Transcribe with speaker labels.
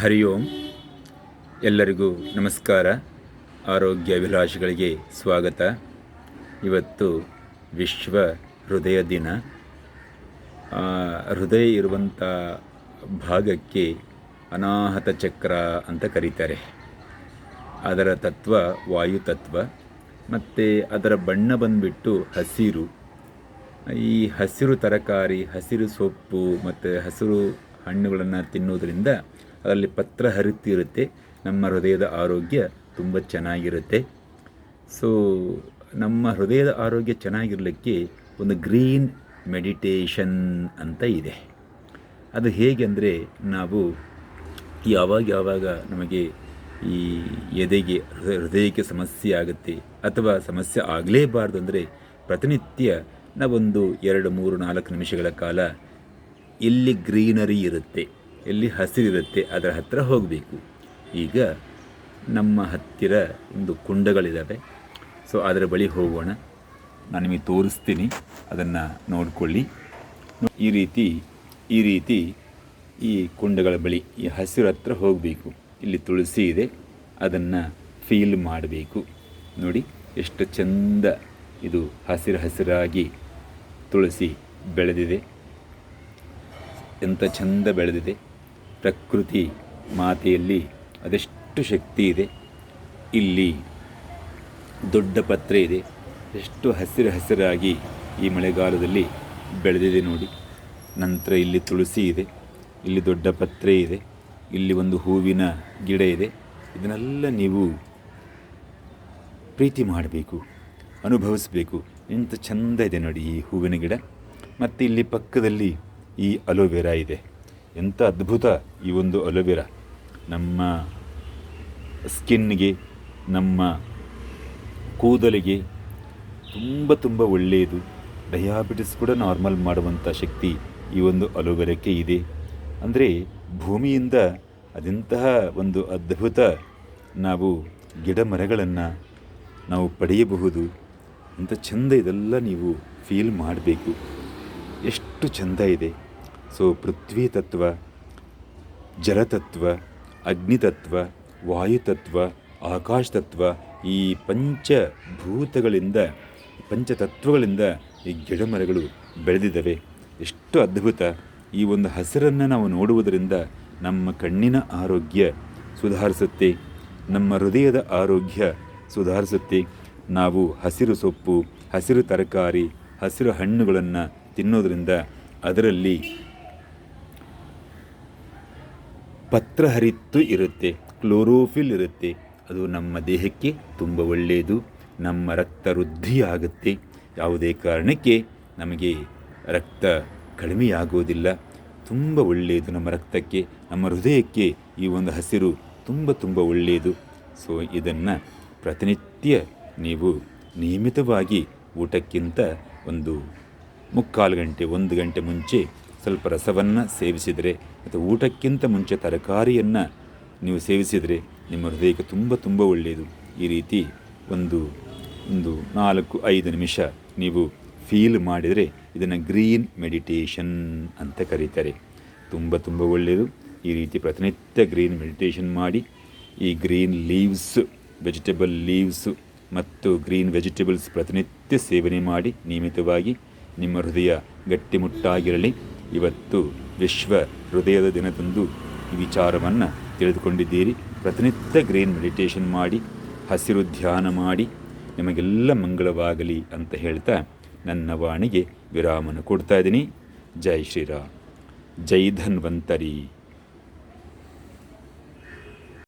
Speaker 1: ಹರಿ ಓಂ. ಎಲ್ಲರಿಗೂ ನಮಸ್ಕಾರ. ಆರೋಗ್ಯ ಅಭಿಲಾಷಿಗಳಿಗೆ ಸ್ವಾಗತ. ಇವತ್ತು ವಿಶ್ವ ಹೃದಯ ದಿನ. ಹೃದಯ ಇರುವಂಥ ಭಾಗಕ್ಕೆ ಅನಾಹತ ಚಕ್ರ ಅಂತ ಕರೀತಾರೆ. ಅದರ ತತ್ವ ವಾಯು ತತ್ವ, ಮತ್ತು ಅದರ ಬಣ್ಣ ಬಂದುಬಿಟ್ಟು ಹಸಿರು. ಈ ಹಸಿರು ತರಕಾರಿ, ಹಸಿರು ಸೊಪ್ಪು, ಮತ್ತು ಹಸಿರು ಹಣ್ಣುಗಳನ್ನು ತಿನ್ನೋದ್ರಿಂದ ಅದರಲ್ಲಿ ಪತ್ರ ಹರಿತಿರುತ್ತೆ. ನಮ್ಮ ಹೃದಯದ ಆರೋಗ್ಯ ತುಂಬ ಚೆನ್ನಾಗಿರುತ್ತೆ. ಸೊ ನಮ್ಮ ಹೃದಯದ ಆರೋಗ್ಯ ಚೆನ್ನಾಗಿರಲಿಕ್ಕೆ ಒಂದು ಗ್ರೀನ್ ಮೆಡಿಟೇಷನ್ ಅಂತ ಇದೆ. ಅದು ಹೇಗೆ ಅಂದರೆ ನಾವು ಯಾವಾಗ ಯಾವಾಗ ನಮಗೆ ಈ ಎದೆಗೆ, ಹೃದಯ, ಹೃದಯಕ್ಕೆ ಸಮಸ್ಯೆ ಆಗುತ್ತೆ ಅಥವಾ ಸಮಸ್ಯೆ ಆಗಲೇಬಾರ್ದು ಅಂದರೆ ಪ್ರತಿನಿತ್ಯ ನಾವೊಂದು ಎರಡು, ಮೂರು, ನಾಲ್ಕು ನಿಮಿಷಗಳ ಕಾಲ ಎಲ್ಲಿ ಗ್ರೀನರಿ ಇರುತ್ತೆ. ಎಲ್ಲಿ ಹಸಿರಿರುತ್ತೆ ಅದರ ಹತ್ತಿರ ಹೋಗಬೇಕು. ಈಗ ನಮ್ಮ ಹತ್ತಿರ ಒಂದು ಕುಂಡಗಳಿದ್ದಾವೆ ಸೊ ಅದರ ಬಳಿ ಹೋಗೋಣ. ನಾನು ನಿಮಗೆ ತೋರಿಸ್ತೀನಿ. ಅದನ್ನು ನೋಡಿಕೊಳ್ಳಿ. ಈ ರೀತಿ ಈ ರೀತಿ ಈ ಕುಂಡಗಳ ಬಳಿ ಈ ಹಸಿರು ಹತ್ರ ಹೋಗಬೇಕು. ಇಲ್ಲಿ ತುಳಸಿ ಇದೆ. ಅದನ್ನು ಫೀಲ್ ಮಾಡಬೇಕು. ನೋಡಿ, ಎಷ್ಟು ಚಂದ ಇದು ಹಸಿರು ಹಸಿರಾಗಿ ತುಳಸಿ ಬೆಳೆದಿದೆ. ಎಂಥ ಚಂದ ಬೆಳೆದಿದೆ. ಪ್ರಕೃತಿ ಮಾತೆಯಲ್ಲಿ ಅದೆಷ್ಟು ಶಕ್ತಿ ಇದೆ. ಇಲ್ಲಿ ದೊಡ್ಡ ಪತ್ರೆ ಇದೆ. ಎಷ್ಟು ಹಸಿರು ಹಸಿರಾಗಿ ಈ ಮಳೆಗಾಲದಲ್ಲಿ ಬೆಳೆದಿದೆ ನೋಡಿ. ನಂತರ ಇಲ್ಲಿ ತುಳಸಿ ಇದೆ. ಇಲ್ಲಿ ದೊಡ್ಡ ಪತ್ರೆ ಇದೆ. ಇಲ್ಲಿ ಒಂದು ಹೂವಿನ ಗಿಡ ಇದೆ. ಇದನ್ನೆಲ್ಲ ನೀವು ಪ್ರೀತಿ ಮಾಡಬೇಕು, ಅನುಭವಿಸಬೇಕು. ಎಂಥ ಚಂದ ಇದೆ ನೋಡಿ ಈ ಹೂವಿನ ಗಿಡ. ಮತ್ತು ಇಲ್ಲಿ ಪಕ್ಕದಲ್ಲಿ ಈ ಅಲೋವೆರಾ ಇದೆ. ಎಂಥ ಅದ್ಭುತ ಈ ಒಂದು ಅಲೋವೆರಾ. ನಮ್ಮ ಸ್ಕಿನ್ಗೆ, ನಮ್ಮ ಕೂದಲಿಗೆ ತುಂಬ ತುಂಬ ಒಳ್ಳೆಯದು. ಡಯಾಬಿಟಿಸ್ ಕೂಡ ನಾರ್ಮಲ್ ಮಾಡುವಂಥ ಶಕ್ತಿ ಈ ಒಂದು ಅಲೋವೆರಕ್ಕೆ ಇದೆ. ಅಂದರೆ ಭೂಮಿಯಿಂದ ಅದೆಂತಹ ಒಂದು ಅದ್ಭುತ ನಾವು ಗಿಡ ಮರಗಳನ್ನು ನಾವು ಪಡೆಯಬಹುದು. ಅಂತ ಚಂದ ಇದೆಲ್ಲ ನೀವು ಫೀಲ್ ಮಾಡಬೇಕು. ಎಷ್ಟು ಚಂದ ಇದೆ. ಸೊ ಪೃಥ್ವಿ ತತ್ವ ಜಲತತ್ವ, ಅಗ್ನಿತತ್ವ, ವಾಯುತತ್ವ ಆಕಾಶ ತತ್ವ ಈ ಪಂಚಭೂತಗಳಿಂದ, ಪಂಚತತ್ವಗಳಿಂದ ಈ ಗಿಡಮರಗಳು ಬೆಳೆದಿದ್ದಾವೆ. ಎಷ್ಟು ಅದ್ಭುತ. ಈ ಒಂದು ಹಸಿರನ್ನು ನಾವು ನೋಡುವುದರಿಂದ ನಮ್ಮ ಕಣ್ಣಿನ ಆರೋಗ್ಯ ಸುಧಾರಿಸುತ್ತೆ. ನಮ್ಮ ಹೃದಯದ ಆರೋಗ್ಯ ಸುಧಾರಿಸುತ್ತೆ. ನಾವು ಹಸಿರು ಸೊಪ್ಪು, ಹಸಿರು ತರಕಾರಿ, ಹಸಿರು ಹಣ್ಣುಗಳನ್ನು ತಿನ್ನೋದರಿಂದ ಅದರಲ್ಲಿ ಪತ್ರಹರಿತ್ತು ಇರುತ್ತೆ, ಕ್ಲೋರೋಫಿಲ್ ಇರುತ್ತೆ. ಅದು ನಮ್ಮ ದೇಹಕ್ಕೆ ತುಂಬ ಒಳ್ಳೆಯದು, ನಮ್ಮ ರಕ್ತ ವೃದ್ಧಿಯಾಗುತ್ತೆ. ಯಾವುದೇ ಕಾರಣಕ್ಕೆ ನಮಗೆ ರಕ್ತ ಕಡಿಮೆಯಾಗುವುದಿಲ್ಲ ತುಂಬ ಒಳ್ಳೆಯದು ನಮ್ಮ ರಕ್ತಕ್ಕೆ, ನಮ್ಮ ಹೃದಯಕ್ಕೆ ಈ ಒಂದು ಹಸಿರು ತುಂಬ ತುಂಬ ಒಳ್ಳೆಯದು. ಸೊ, ಇದನ್ನು ಪ್ರತಿನಿತ್ಯ ನೀವು ನಿಯಮಿತವಾಗಿ ಊಟಕ್ಕಿಂತ ಒಂದು ಮುಕ್ಕಾಲು ಗಂಟೆ, ಒಂದು ಗಂಟೆ ಮುಂಚೆ ಸ್ವಲ್ಪ ರಸವನ್ನು ಸೇವಿಸಿದರೆ ಅಥವಾ ಊಟಕ್ಕಿಂತ ಮುಂಚೆ ತರಕಾರಿಯನ್ನು ನೀವು ಸೇವಿಸಿದರೆ ನಿಮ್ಮ ಹೃದಯಕ್ಕೆ ತುಂಬ ತುಂಬ ಒಳ್ಳೆಯದು. ಈ ರೀತಿ ಒಂದು ಒಂದು ನಾಲ್ಕು, ಐದು ನಿಮಿಷ ನೀವು ಫೀಲ್ ಮಾಡಿದರೆ ಇದನ್ನು ಗ್ರೀನ್ ಮೆಡಿಟೇಷನ್ ಅಂತ ಕರೀತಾರೆ. ತುಂಬ ತುಂಬ ಒಳ್ಳೆಯದು. ಈ ರೀತಿ ಪ್ರತಿನಿತ್ಯ ಗ್ರೀನ್ ಮೆಡಿಟೇಷನ್ ಮಾಡಿ, ಈ ಗ್ರೀನ್ ಲೀವ್ಸ್ ವೆಜಿಟೇಬಲ್ ಲೀವ್ಸ್ ಮತ್ತು ಗ್ರೀನ್ ವೆಜಿಟೇಬಲ್ಸ್ ಪ್ರತಿನಿತ್ಯ ಸೇವನೆ ಮಾಡಿ, ನಿಯಮಿತವಾಗಿ ನಿಮ್ಮ ಹೃದಯ ಗಟ್ಟಿಮುಟ್ಟಾಗಿರಲಿ. ಇವತ್ತು ವಿಶ್ವ ಹೃದಯದ ದಿನದಂದು ಈ ವಿಚಾರವನ್ನು ತಿಳಿದುಕೊಂಡಿದ್ದೀರಿ. ಪ್ರತಿನಿತ್ಯ ಗ್ರೀನ್ ಮೆಡಿಟೇಷನ್ ಮಾಡಿ, ಹಸಿರು ಧ್ಯಾನ ಮಾಡಿ, ನಿಮಗೆಲ್ಲ ಮಂಗಳವಾಗಲಿ ಅಂತ ಹೇಳ್ತಾ ನನ್ನ ವಾಣಿಗೆ ವಿರಾಮನ ಕೊಡ್ತಾ ಇದ್ದೀನಿ. ಜೈ ಶ್ರೀರಾಮ್. ಜೈ ಧನ್ವಂತರಿ.